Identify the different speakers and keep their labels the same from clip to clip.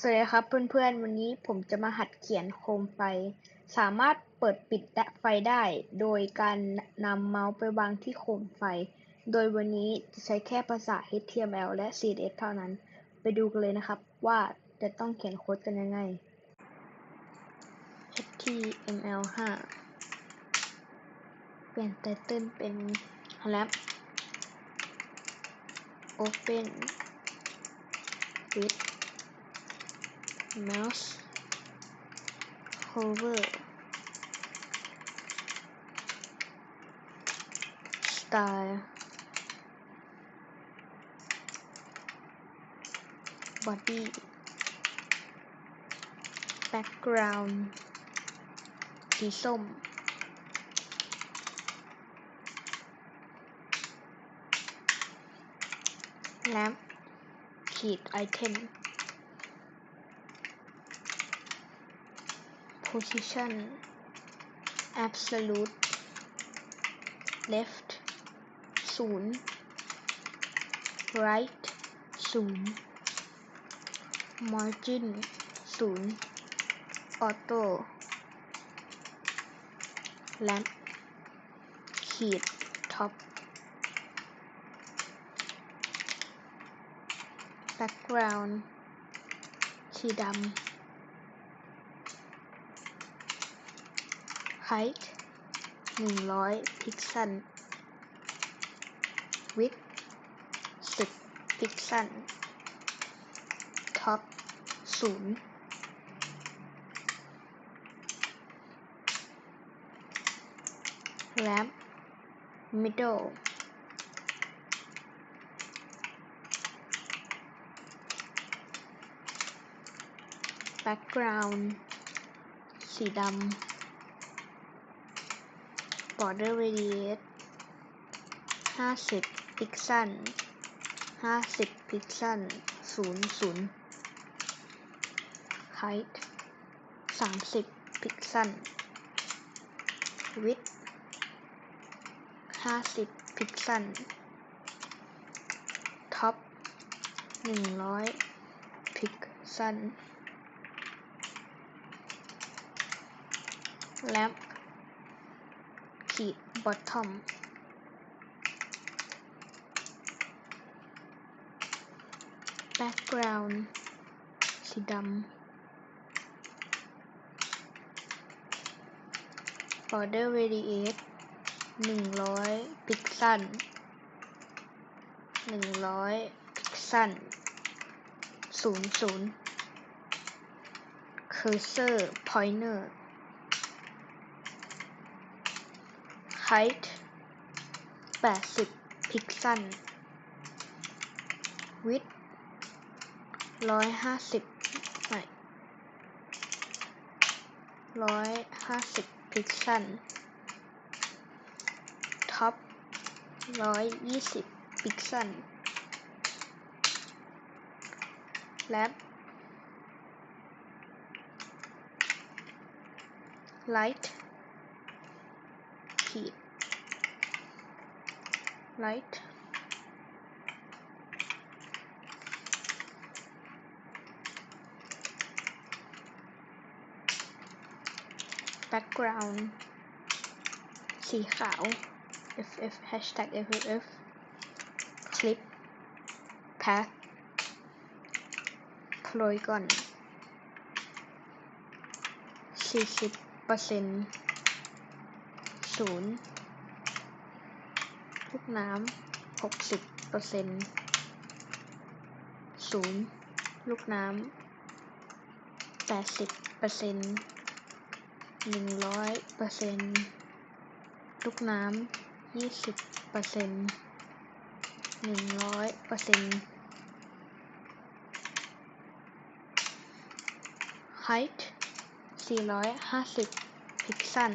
Speaker 1: สวัสดีครับเพื่อนๆ วันนี้ผมจะมาหัดเขียนโคมไฟ สามารถเปิดปิดและไฟได้ โดยการนำเมาส์ไปวางที่โคมไฟ โดยวันนี้จะใช้แค่ภาษา HTML และ CSS เท่านั้น ไปดูกันเลยนะครับว่าจะต้องเขียนโค้ดกันยังไง HTML 5 เปลี่ยนไตเติลเป็น lab open with mouse hover style body background สีส้ม lamp ขีด item position absolute left ศูนย์ right ศูนย์ margin ศูนย์ auto lamp ขีด top background สีดำ height หนึ่งร้อยพิกเซล width สิบพิกเซล top ศูนย์ lamp middle background สีดำ border radius ห้าสิบพิกเซลห้าสิบพิกเซลศูนย์ศูนย์ height สามสิบพิกเซล width ห้าสิบพิกเซล top หนึ่งร้อยพิกเซล lamp ขีด bottom แบ็กกราวนด์สีดำออเดอร์เวดีเอชหนึ่งร้อยพิกซันหนึ่งร้อยพิกซันศูนย์ศูนย์เคอร์เซอร์พอยเนอร์ height แปดสิบพิกเซล width ร้อยห้าสิบไม่ร้อยห้าสิบพิกเซล top ร้อยยี่สิบพิกเซล lab light ขีด light background สีขาว ff hashtag ff clip path polygon สี่สิบเปอร์เซ็นต์ ศูนย์ลูกน้ำหกสิบเปอร์เซ็นต์ศูนย์ลูกน้ำแปดสิบเปอร์เซ็นต์หนึ่งร้อยเปอร์เซ็นต์ลูกน้ำยี่สิบเปอร์เซ็นต์หนึ่งร้อยเปอร์เซ็นต์ height สี่ร้อยห้าสิบพิกเซล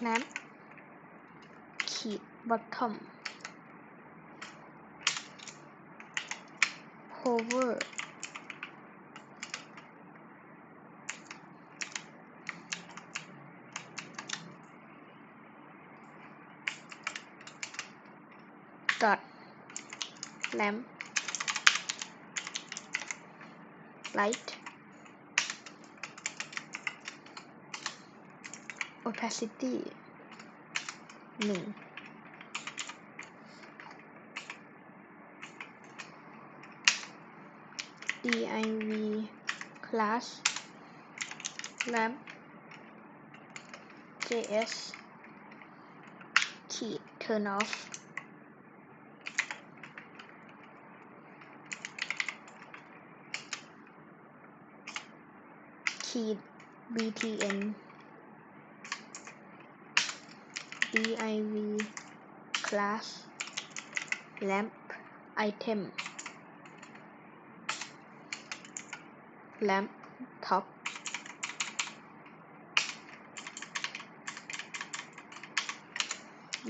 Speaker 1: สองร้อยพิกเซล opacity ศูนย์ transition opacity หนึ่ง second lamp ขีด bottom hover dot lamp light opacity หนึ่ง div class lamp js ขีด turn off ขีด btn div class lamp item lamp top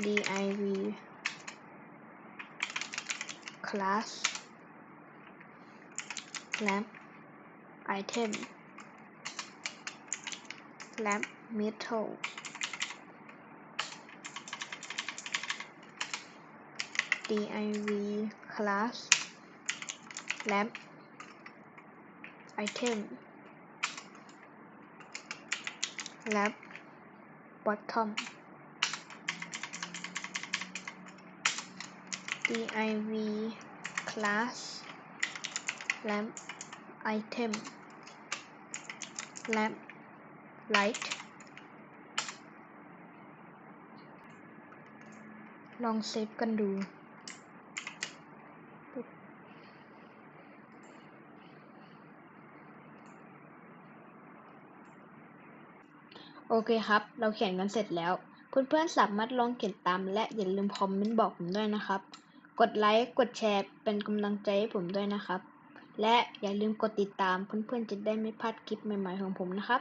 Speaker 1: div class lamp item lamp metal div class lamp item lamp bottom div class lamp item lamp light ลองเซฟกันดู โอเคครับ เราเขียนกันเสร็จแล้ว เพื่อนๆสามารถลองเขียนตามและอย่าลืมคอมเมนต์บอกผมด้วยนะครับ กดไลค์ กดแชร์ เป็นกำลังใจให้ผมด้วยนะครับ และอย่าลืมกดติดตามเพื่อนๆจะได้ไม่พลาดคลิปใหม่ๆของผมนะครับ